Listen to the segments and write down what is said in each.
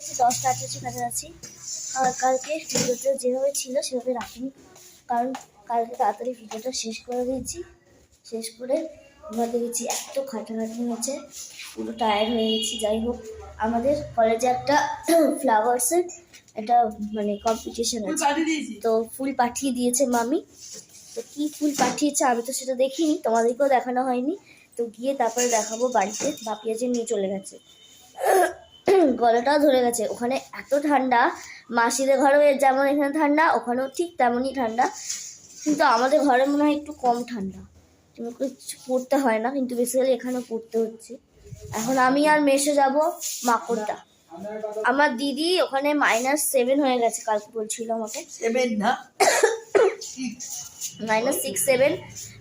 দশটা আঠাশে কাছাকাছি আর কালকে ভিডিওটা যেভাবে ছিল সেভাবে রাখিনি। কারণ কালকে তাড়াতাড়ি ভিডিওটা শেষ করে দিয়েছি। শেষ করে এবার দেখেছি এত খাটাখাটি হয়েছে পুরো টায়ার্ড হয়ে গেছি। যাই হোক আমাদের কলেজে একটা ফ্লাওয়ার্সের একটা মানে কম্পিটিশন আছে। তো ফুল পাঠিয়ে দিয়েছে মামি। তো কি ফুল পাঠিয়েছে আমি তো সেটা দেখিনি। তোমাদেরকেও দেখানো হয়নি। তো গিয়ে তারপরে দেখাবো বাড়িতে। বাপিয়া যে নিয়ে চলে গেছে। গলাটাও ধরে গেছে। ওখানে এত ঠান্ডা, মাসিদের ঘরেও যেমন এখানে ঠান্ডা, ওখানেও ঠিক তেমনই ঠান্ডা। কিন্তু আমাদের ঘরে মনে হয় একটু কম ঠান্ডা। কিছু পড়তে হয় না, কিন্তু বেসিক্যালি এখানেও পড়তে হচ্ছে। এখন আমি আর মেসে যাব মাকড়টা। আমার দিদি ওখানে মাইনাস সেভেন হয়ে গেছে, কালকে বলছিল আমাকে। সেভেন না? মাইনাস সিক্স সেভেন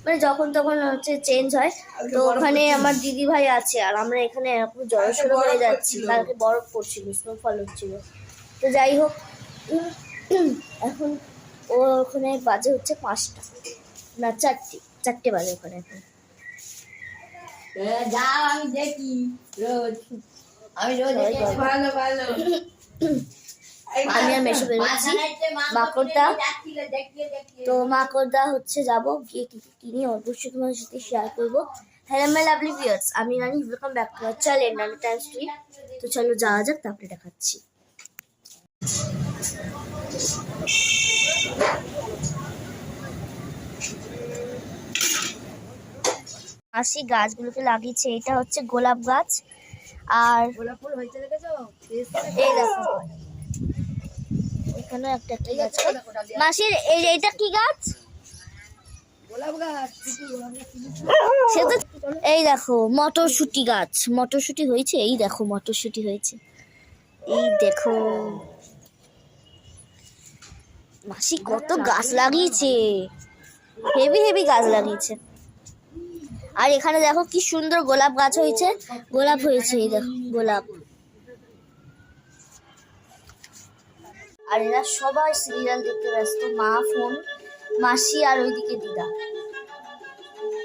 মানে যখন তখন হচ্ছে চেঞ্জ হয়। তো ওখানে আমার দিদি ভাই আছে আর আমরা এখানে এরকম জড়সড়ো হয়ে যাচ্ছি। কালকে বরফ পড়ছিল স্নোফল হচ্ছিল। তো যাই হোক এখন ও ওখানে বাজে হচ্ছে পাঁচটা। না চারটে চারটে বাজে ওখানে এখন। যাও আমি দেখি। রোজ। আমি রোজ। ভালো ভালো। আমি আর মেসো বেরোচ্ছি মাকড়টা তো মাকড়দা হচ্ছে যাব গিয়ে কি কিনি অবশ্যই তোমাদের সাথে শেয়ার করব। হ্যালো মাই লাভলি ভিউয়ার্স আমি Rani welcome back to our channel Rani time street তো চলো যাওয়া যাক তারপরে দেখাচ্ছি। আসি গাছগুলোকে লাগিয়েছে এটা হচ্ছে গোলাপ গাছ। আর গোলাপ ফুল হয়েছে দেখেছ? এই দেখো। এখানে একটা একটা গাছ? মাসির এই এইটা কি গাছ? গাছ সে তো এই দেখো মটরশুটি গাছ। মটরশুটি হয়েছে? এই দেখো মটরশুটি হয়েছে। এই দেখো। মাসি কত গাছ লাগিয়েছে। হেভি হেভি গাছ লাগিয়েছে। আর এখানে দেখো কি সুন্দর গোলাপ গাছ হয়েছে। গোলাপ হয়েছে এই দেখো গোলাপ। আর এরা সবাই সিরিয়াল দেখতে ব্যস্ত, মা ফোন মাসি আর ওইদিকে দিদা।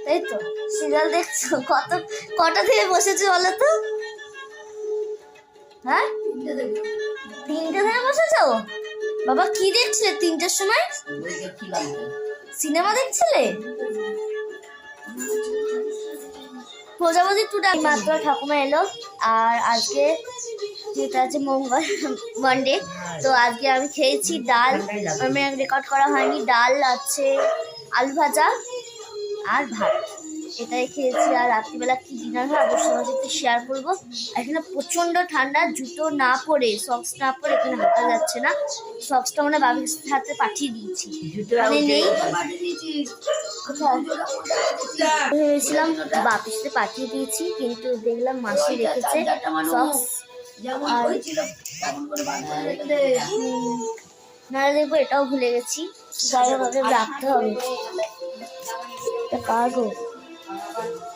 তাই তো? সিরিয়াল দেখছ? কত, কটা থেকে বসেছো বলো তো? হ্যাঁ? তিনটে থেকে বসেছো? বাবা, কি দেখছিলে তিনটের সময়? সিনেমা দেখছিলে? প্রজাপতি টুটা মাত্র ঠাকুমা এলো, আর আজকে যেটা আছে মঙ্গল মানডে তো আজকে আমি খেয়েছি ডাল। আমি রেকর্ড করা হয়নি। ডাল আছে আলু ভাজা আর ভাত। এটাই খেয়েছি। আর রাত্রিবেলা কি ডিনার হয় অবশ্যই আমার সাথে শেয়ার করব। এখানে প্রচণ্ড ঠান্ডা জুতো না পরে সক্স না পরে এখানে হাঁটা যাচ্ছে না। সক্সটা মানে বাবির হাতে পাঠিয়ে দিয়েছি। মানে নেই। ভেবেছিলাম বাপির সাথে পাঠিয়ে দিয়েছি কিন্তু দেখলাম মাসি রেখেছে সক্স যেমন আর- হয়েছিল তেমন করে বার করে রেখে দে। নাহলে দেখব এটাও ভুলে গেছি। যাই রাখতে হবে। এটা কার গো?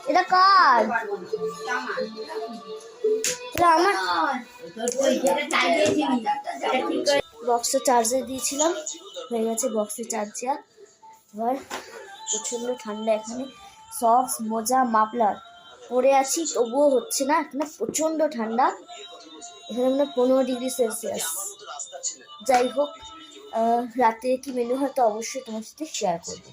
এটা কার? এটা আমার বক্সে চার্জে দিয়েছিলাম। হয়ে গেছে বক্সে চার্জ দেওয়া এবার প্রচণ্ড ঠান্ডা এখানে। সক্স মোজা মাফলার। পরে আছি তবুও হচ্ছে না। এখানে প্রচণ্ড ঠান্ডা। এখানে মানে পনেরো ডিগ্রি সেলসিয়াস। যাই হোক রাতে কি মেনু হয় তো অবশ্যই তোমার সাথে শেয়ার করব।